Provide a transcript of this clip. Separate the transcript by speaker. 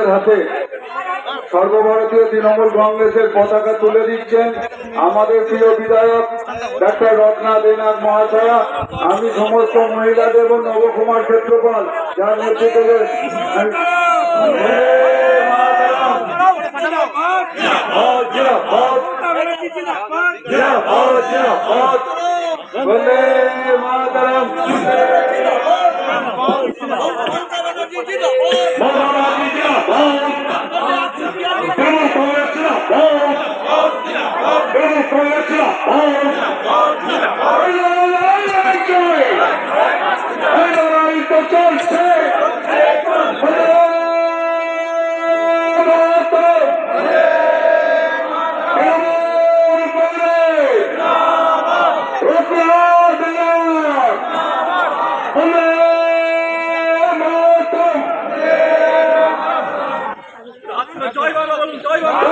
Speaker 1: মহিলাদের হাতে সর্বভারতীয় তৃণমূল কংগ্রেসের পতাকা তুলে দিচ্ছেন আমাদের প্রিয় বিধায়ক ডাক্তার রত্না দেনাথ মহাশয়া, আমি সমস্ত মহিলাদের এবং নবকুমার ক্ষেত্রপাল, যার নেতৃত্বে মাতরম।
Speaker 2: জয় বাবা জয় বাবা।